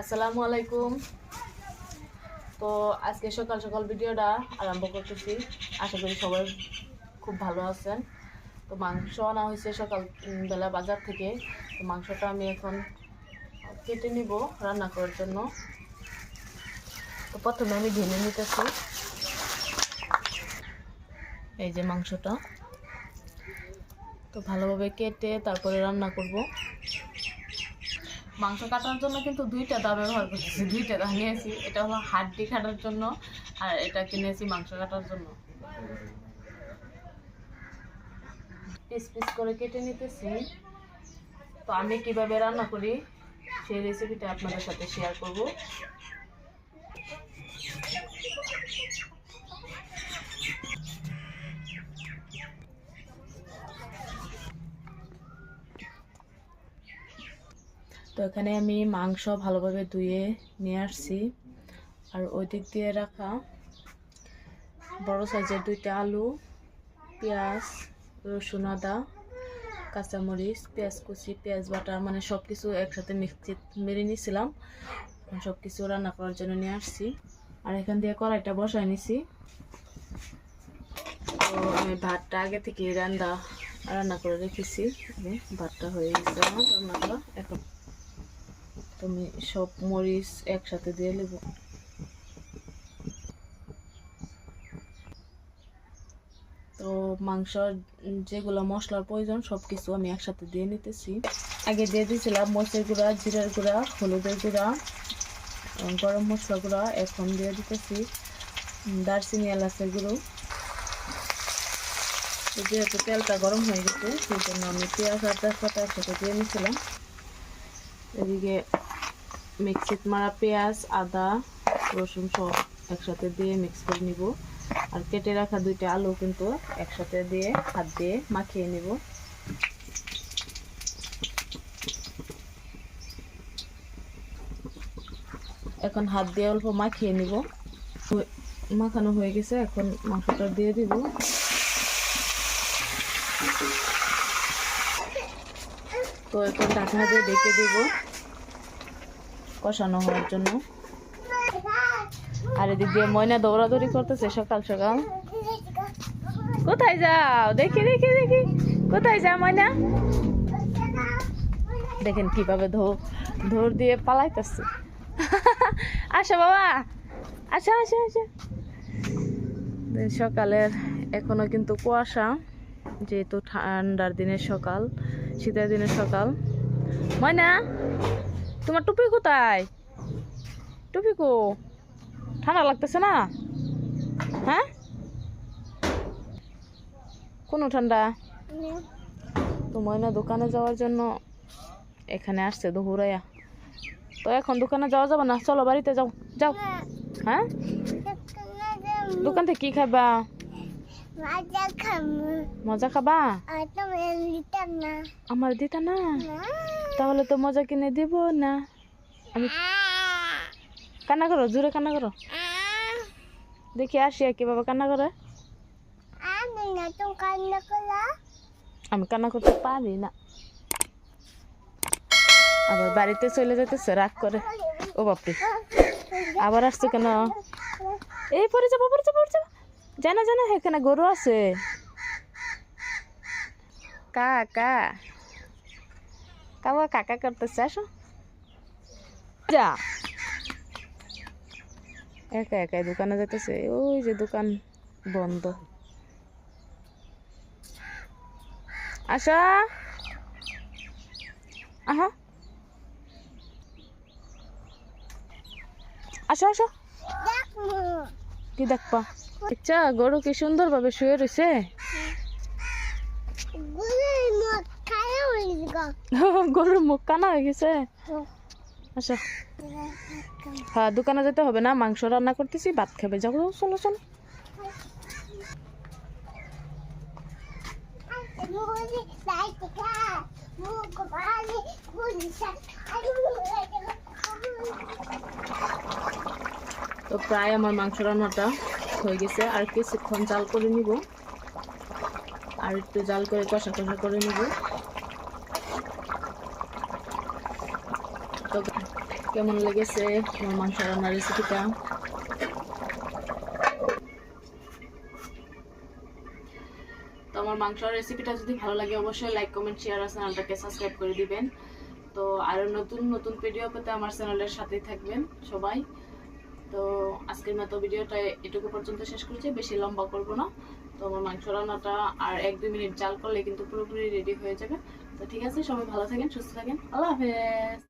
আসসালামু আলাইকুম। তো আজকে সকাল সকাল ভিডিওটা আরম্ভ করতেছি। আশা করি সবাই খুব ভালো আছেন। তো মাংস আনা হয়েছে সকাল উম, বেলা বাজার থেকে। তো মাংসটা আমি এখন কেটে নিব রান্না করার জন্য। তো প্রথমে আমি ঢেলে নিতেছি। এই যে মাংসটা। তো ভালোভাবে কেটে তারপরে রান্না করব। মাংস কাটার জন্য কিন্তু দুইটা দা ব্যবহার করতেছি, দুইটা দা নিয়েছি। এটা হলো হাড্ডি কাটার জন্য আর এটা কিনেছি মাংস কাটার জন্য। পিস পিস করে কেটে নিতেছি। তো আমি কীভাবে রান্না করি সেই রেসিপিটা আপনাদের সাথে শেয়ার করব। তো এখানে আমি মাংস ভালোভাবে ধুয়ে নিয়ে আসছি। আর ওই দিক দিয়ে রাখা বড় সাইজের দুইটা আলু, পেঁয়াজ, রসুন, আদা, কাঁচামরিচ, পেঁয়াজ কুচি, পেঁয়াজ বাটা মানে সব কিছু একসাথে মিক্সি মেরে নিয়েছিলাম। সব কিছু রান্না করার জন্য নিয়ে আসছি। আর এখান দিয়ে কড়াইটা বসাই নিছি। তো আমি ভাতটা আগে থেকে রান্না রান্না করে রেখেছি। ভাতটা হয়ে গেছে রান্না করা এখন। তুমি সব মরিচ একসাথে দিয়ে নেব তো মাংস যেগুলো মশলার প্রয়োজন সব কিছু আমি একসাথে দিয়ে নিতেছি। আগে দিয়ে দিয়েছিলাম মরিচের গুঁড়া, জিরার গুঁড়া, হলুদের গুঁড়া গরম মশলা গুঁড়া এখন দিয়ে দিতেছি। দারচিনি, এলাচের গুঁড়ো। যেহেতু তেলটা গরম হয়ে গেছে, সেই জন্য আমি পেঁয়াজ আর তেজপাতা একসাথে দিয়ে নিয়েছিলাম। এদিকে মিক্সিত মারা পেঁয়াজ, আদা, রসুন সব একসাথে দিয়ে মিক্স করে নিব। আর কেটে রাখা দুইটা আলু কিন্তু একসাথে দিয়ে হাত দিয়ে মাখিয়ে নিব। এখন হাত দিয়ে অল্প মাখিয়ে নিব। মাখানো হয়ে গেছে, এখন মাংসটা দিয়ে দিব। তো এখন ঢাকনা দিয়ে ডেকে দিব। কষানো হওয়ার জন্য। আর এদিক দিয়ে ময়না দৌড়াদৌড়ি করতেছে সকাল সকাল। কোথায় যাও? দেখি দেখি দেখি। কোথায় যা ময়না? দেখেন কীভাবে ধৌ, ধর দিয়ে পালাইতেছে। আসো বাবা। আসো আসো আসো। সকালের এখনও কিন্তু কুয়াশা, যেহেতু ঠান্ডার দিনের সকাল, শীতের দিনের সকাল। ময়না? তোমার টুপি কোথায়? টুপি কো? ঠান্ডা লাগতেছে না? হ্যাঁ? কোনো ঠান্ডা? তো ময়না দোকানে যাওয়ার জন্য এখানে আসছে দুহুরাইয়া তো এখন দোকানে যাওয়া যাবে না? চলো বাড়িতে যাও। যাও। হ্যাঁ? দোকান থেকে কি খাবা? মজা মজা খাবা? আমার দিতা না। তাহলে তো মজা কিনে দিব না। আমি কান্না করো, জোরে কান্না করো। দেখি করে আমি না কান্না করা। আমি কান্না করতে পারি না। আবার বাড়িতে চলে যেতেছে, রাগ করে। ও বাপরে। আবার আসছে কেন? এই পরে যাব পরে যাব যাব। জানা জানা, এখানে গরু আছে। কা কা। কাবা কাকা করতেছে আসো। যা। একা একাই দোকানে যেতেছে ওই যে দোকান বন্ধ। আসা। আহা। আসো আসো। কি দেখবা? আচ্ছা গরু কি সুন্দর ভাবে শুয়ে রয়েছে গরুর মুখ কানা হয়ে গেছে? আচ্ছা। হ্যাঁ দোকানে যেতে হবে না? মাংস রান্না করতেছি ভাত খাবে। যাও যাও, চলো চলো। তো প্রায় আমার মাংস রান্নাটা হয়ে গেছে। আর কিছুক্ষণ জাল করে নিব। আর একটু জাল করে কষা কষা করে নিব। তো কেমন লেগেছে? আমার মাংস রান্নার রেসিপিটা তো আমার মাংসের রেসিপিটা যদি ভালো লাগে, অবশ্যই লাইক কমেন্ট শেয়ার আর চ্যানেলটাকে সাবস্ক্রাইব করে দিবেন। তো আরও নতুন নতুন ভিডিও পেতে আমার চ্যানেলের সাথেই থাকবেন সবাই। তো আজকের মতো ভিডিওটা এটুকু পর্যন্ত শেষ করছি। বেশি লম্বা করব না। তো আমার মাংস রান্নাটা আর এক, দুই মিনিট জাল করলে কিন্তু পুরোপুরি রেডি হয়ে যাবে। তো ঠিক আছে, সবাই ভালো থাকেন, সুস্থ থাকেন। আল্লাহ হাফেজ!